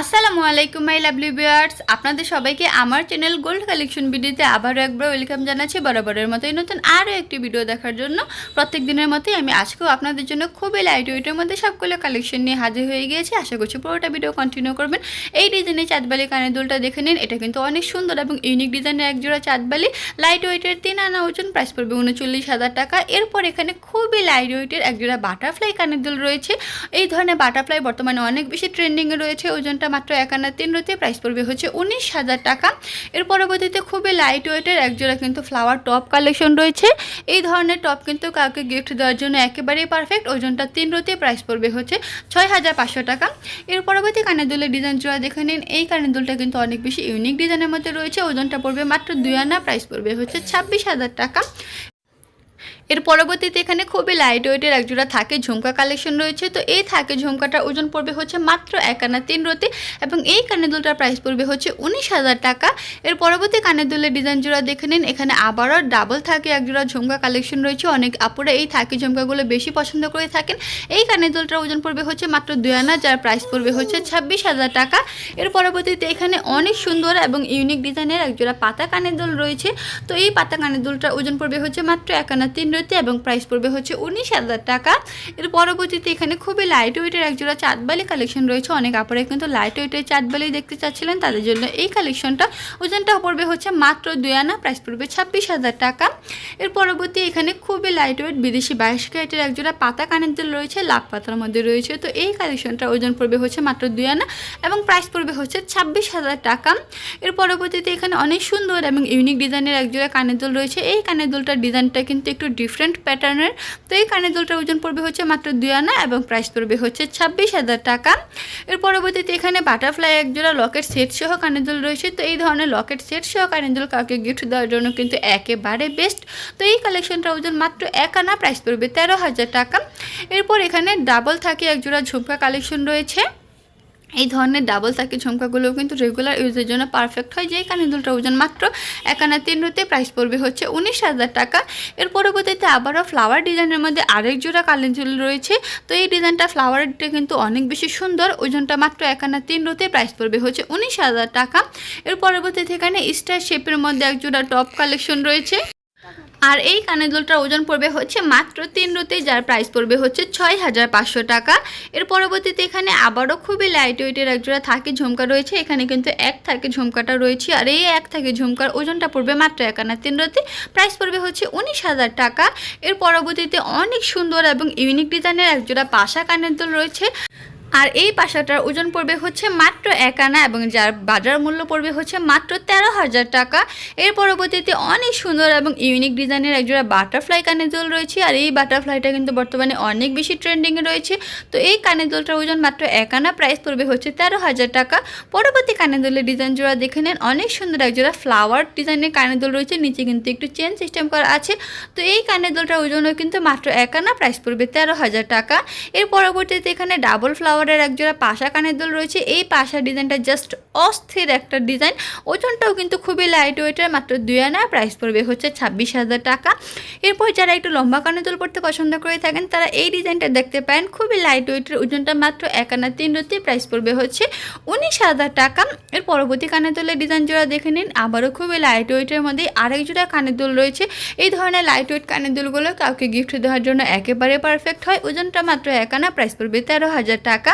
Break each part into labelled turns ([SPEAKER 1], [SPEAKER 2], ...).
[SPEAKER 1] আসসালামু আলাইকুম my lovely viewers আপনাদের সবাইকে আমার চ্যানেল গোল্ড কালেকশন ভিডিওতে আবারও একবার ওয়েলকাম জানাচ্ছি। বরাবরের মতোই নতুন আরও একটি ভিডিও দেখার জন্য। প্রত্যেক দিনের মতোই আমি আজকেও আপনাদের জন্য খুবই লাইট ওয়েটের মধ্যে সবগুলো কালেকশন নিয়ে হাজির হয়ে গিয়েছি। আশা করছি পুরোটা ভিডিও কন্টিনিউ করবেন। এই ডিজাইনের চাঁদবালি কানের দুলটা দেখে নিন। এটা কিন্তু অনেক সুন্দর এবং ইউনিক ডিজাইনের একজোড়া চাঁদবালি। লাইট ওয়েটের তিন আনা ওজন প্রাইস পড়বে উনচল্লিশ হাজার টাকা। এরপর এখানে খুবই লাইট ওয়েটের একজোড়া বাটারফ্লাই কানের দুল রয়েছে। এই ধরনের বাটারফ্লাই বর্তমানে অনেক বেশি ট্রেন্ডিংয়ে রয়েছে। ওজনটা মাত্র এক আনা তিন রুতে প্রাইস পড়বে হচ্ছে উনিশ হাজার টাকা। এর পরবর্তীতে খুবই লাইট ওয়েটের একজোড়া কিন্তু ফ্লাওয়ার টপ কালেকশন রয়েছে। এই ধরনের টপ কিন্তু কাউকে গিফট দেওয়ার জন্য একেবারেই পারফেক্ট ওজনটা তিন রুতে প্রাইস পড়বে হচ্ছে ছয় হাজার পাঁচশো টাকা। এর পরবর্তী কানের দুলের ডিজাইন জোড়া দেখে নিন। এই কানের দুলটা কিন্তু অনেক বেশি ইউনিক ডিজাইনের মধ্যে রয়েছে। ওজনটা পড়বে মাত্র দুই আনা প্রাইস পড়বে হচ্ছে ছাব্বিশ হাজার টাকা। এর পরবর্তীতে এখানে খুবই লাইট ওয়েটের একজোড়া থাকে, ঝুমকা কালেকশন রয়েছে। তো এই থাকে ঝুমকাটার ওজন পড়বে হচ্ছে মাত্র এক আনা তিন রতি এবং এই কানের দুলটার প্রাইস পড়বে হচ্ছে উনিশ হাজার টাকা। এর পরবর্তী কানের দুলের ডিজাইন জোড়া দেখে নিন। এখানে আবারও ডাবল থাকে একজোড়া ঝুমকা কালেকশন রয়েছে। অনেক আপুরা এই থাকে ঝুমকাগুলো বেশি পছন্দ করে থাকেন। এই কানের দুলটার ওজন পড়বে হচ্ছে মাত্র দুই আনা, যার প্রাইস পড়বে হচ্ছে ছাব্বিশ হাজার টাকা। এর পরবর্তীতে এখানে অনেক সুন্দর এবং ইউনিক ডিজাইনের একজোড়া পাতা কানের দুল রয়েছে। তো এই পাতা কানের দুলটার ওজন পড়বে হচ্ছে মাত্র এক আনা তিন রতি এবং প্রাইস পড়বে হচ্ছে উনিশ হাজার টাকা। এর পরবর্তীতে এখানে খুবই লাইট ওয়েটের একজোড়া চাঁদবালি কালেকশন রয়েছে। অনেক আপুরা কিন্তু লাইট ওয়েটের চাঁদবালি দেখতে চাচ্ছিলেন, তাদের জন্য এই কালেকশনটা ওজনটা পড়বে হচ্ছে মাত্র দুই আনা প্রাইস পড়বে ছাব্বিশ হাজার টাকা। এর পরবর্তী এখানে খুবই লাইট ওয়েট বিদেশি বাইশ ক্যারেটের একজোড়া পাতা কানের দিল রয়েছে, লাভ পাতার মধ্যে রয়েছে। তো এই কালেকশনটা ওজন পড়বে হচ্ছে মাত্র দুই আনা এবং প্রাইস পড়বে হচ্ছে ছাব্বিশ হাজার টাকা। এর পরবর্তীতে এখানে অনেক সুন্দর এবং ইউনিক ডিজাইনের একজোড়া কানের দুল রয়েছে। এই কানের দুলটার ডিজাইনটা কিন্তু একটু ডিফারেন্ট প্যাটার্নের তো এই কানের দুলটার ওজন পড়বে হচ্ছে মাত্র দুই আনা এবং প্রাইস পড়বে হচ্ছে ছাব্বিশ হাজার টাকা। এর পরবর্তীতে এখানে বাটারফ্লাই একজোড়া লকেট সেট সহ কানের দুল রয়েছে। তো এই ধরনের লকেট সেট সহ কানের দুল কাউকে গিফট দেওয়ার জন্য কিন্তু একেবারে বেস্ট তো এই কালেকশনটা ওজন মাত্র এক আনা প্রাইস পড়বে তেরো হাজার টাকা। এরপর এখানে ডাবল থাকে একজোড়া ঝুমকা কালেকশন রয়েছে। এই ধরনের ডাবল তাকি ঝুমকাগুলো কিন্তু রেগুলার ইউজের জন্য পারফেক্ট হয়। যেই কানের দুলটা ওজন মাত্র একানা তিন রুতে প্রাইস পড়বে হচ্ছে উনিশ হাজার টাকা। এর পরবর্তীতে আবারও ফ্লাওয়ার ডিজাইনের মধ্যে আরেক জোড়া কানের দুল রয়েছে। তো এই ডিজাইনটা ফ্লাওয়ারটা কিন্তু অনেক বেশি সুন্দর। ওজনটা মাত্র একানা তিন রুতে প্রাইস পড়বে হচ্ছে উনিশ হাজার টাকা। এর পরবর্তীতে এখানে স্টার শেপের মধ্যে এক জোড়া টপ কালেকশন রয়েছে। আর এই কানের দুলটার ওজন পড়বে হচ্ছে মাত্র তিন রুতেই যার প্রাইস পড়বে হচ্ছে ছয় হাজার পাঁচশো টাকা। এর পরবর্তীতে এখানে আবারও খুবই লাইট ওয়েটের একজোড়া থাকে ঝুমকা রয়েছে। এখানে কিন্তু এক থাকে ঝুমকাটা রয়েছে আর এই এক থাকে ঝুমকার ওজনটা পড়বে মাত্র এক আনা তিন রুতে প্রাইস পড়বে হচ্ছে উনিশ হাজার টাকা। এর পরবর্তীতে অনেক সুন্দর এবং ইউনিক ডিজাইনের একজোড়া পাশা কানের দুল রয়েছে। আর এই পাশাটার ওজন পড়বে হচ্ছে মাত্র এক আনা এবং যার বাজার মূল্য পড়বে হচ্ছে মাত্র তেরো হাজার টাকা। এর পরবর্তীতে অনেক সুন্দর এবং ইউনিক ডিজাইনের একজোড়া বাটারফ্লাই কানের দোল রয়েছে আর এই বাটারফ্লাইটা কিন্তু বর্তমানে অনেক বেশি ট্রেন্ডিংয়ে রয়েছে। তো এই কানের দোলটার ওজন মাত্র এক আনা প্রাইস পড়বে হচ্ছে তেরো হাজার টাকা। পরবর্তী কানের দোলের ডিজাইন জোড়া দেখে নেন, অনেক সুন্দর একজোড়া ফ্লাওয়ার ডিজাইনের কানের দোল রয়েছে, নিচে কিন্তু একটু চেন সিস্টেম করা আছে। তো এই কানের দোলটার ওজনও কিন্তু মাত্র এক আনা প্রাইস পড়বে তেরো হাজার টাকা। এর পরবর্তীতে এখানে ডাবল ফ্লাওয়ারের একজোড়া পাশা কানের দোল রয়েছে। এই পাশা ডিজাইনটা জাস্ট অস্থির একটা ডিজাইন। ওজনটাও কিন্তু খুবই লাইট ওয়েটের মাত্র দুই আনা। প্রাইস পড়বে হচ্ছে ছাব্বিশ হাজার টাকা। এরপর যারা একটু লম্বা কানের দোল পড়তে পছন্দ করে থাকেন, তারা এই ডিজাইনটা দেখতে পারেন। খুবই লাইট ওয়েটের ওজনটা মাত্র এক আনা তিন রতি। প্রাইস পড়বে হচ্ছে উনিশ হাজার টাকা। এর পরবর্তী কানের দোলের ডিজাইন জোড়া দেখে নিন। আবারও খুবই লাইট ওয়েটের মধ্যে আরেক জোড়া কানের দোল রয়েছে। এই ধরনের লাইট ওয়েট কানের দুলগুলো কাউকে গিফট দেওয়ার জন্য একেবারে পারফেক্ট হয়। ওজনটা মাত্র এক আনা। প্রাইস পড়বে তেরো হাজার টাকা।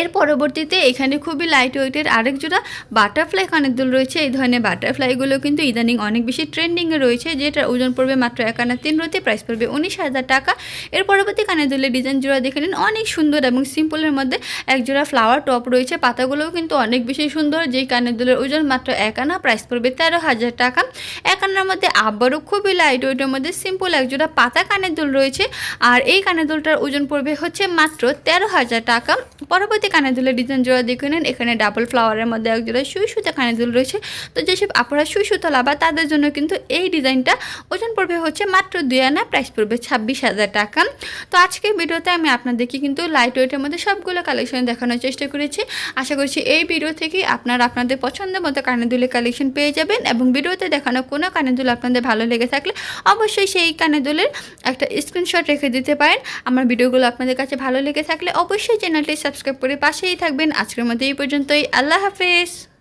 [SPEAKER 1] এর পরবর্তীতে এখানে খুবই লাইট ওয়েটের আরেক জোড়া বাটারফ্লাই কানের দুল রয়েছে। এই ধরনের বাটারফ্লাইগুলো কিন্তু ইদানিং অনেক বেশি ট্রেন্ডিংয়ে রয়েছে যেটার ওজন পড়বে মাত্র এক আনা তিন রতি প্রাইস পড়বে উনিশ হাজার টাকা। এর পরবর্তী কানের দুলের ডিজাইন জোড়া দেখে নিন, অনেক সুন্দর এবং সিম্পলের মধ্যে এক জোড়া ফ্লাওয়ার টপ রয়েছে। পাতাগুলোও কিন্তু অনেক বেশি সুন্দর, যেই কানের দুলের ওজন মাত্র এক আনা প্রাইস পড়বে তেরো হাজার টাকা। এক আনার মধ্যে আবারও খুবই লাইট ওয়েটের মধ্যে সিম্পল এক জোড়া পাতা কানের দুল রয়েছে। আর এই কানের দুলটার ওজন পড়বে হচ্ছে মাত্র তেরো হাজার টাকা। পরবর্তী কানের দুলের ডিজাইন জোড়া দেখে নেন এখানে ডাবল ফ্লাওয়ারের মধ্যে এক জোড়া সুই সুতা দুল রয়েছে। তো যেসব আপনারা সুই সুতা লাভা তাদের জন্য কিন্তু এই ডিজাইনটা ওজন পড়বে হচ্ছে মাত্র দুই আনা প্রাইস পড়বে ছাব্বিশ হাজার টাকা। তো আজকের ভিডিওতে আমি আপনাদেরকে কিন্তু লাইট ওয়েটের মধ্যে সবগুলো কালেকশন দেখানোর চেষ্টা করেছি। আশা করছি এই ভিডিও থেকে আপনারা আপনাদের পছন্দ মতো কানের দুলের কালেকশন পেয়ে যাবেন এবং ভিডিওতে দেখানো কোনো কানের দুল আপনাদের ভালো লেগে থাকলে অবশ্যই সেই কানের দুলের একটা স্ক্রিনশট রেখে দিতে পারেন। আমার ভিডিওগুলো আপনাদের কাছে ভালো লেগে থাকলে অবশ্যই চ্যানেলটি সাবস্ক্রাইব করে করে পাশেই থাকবেন। আজকের মতো এই পর্যন্তই। আল্লাহ হাফেজ।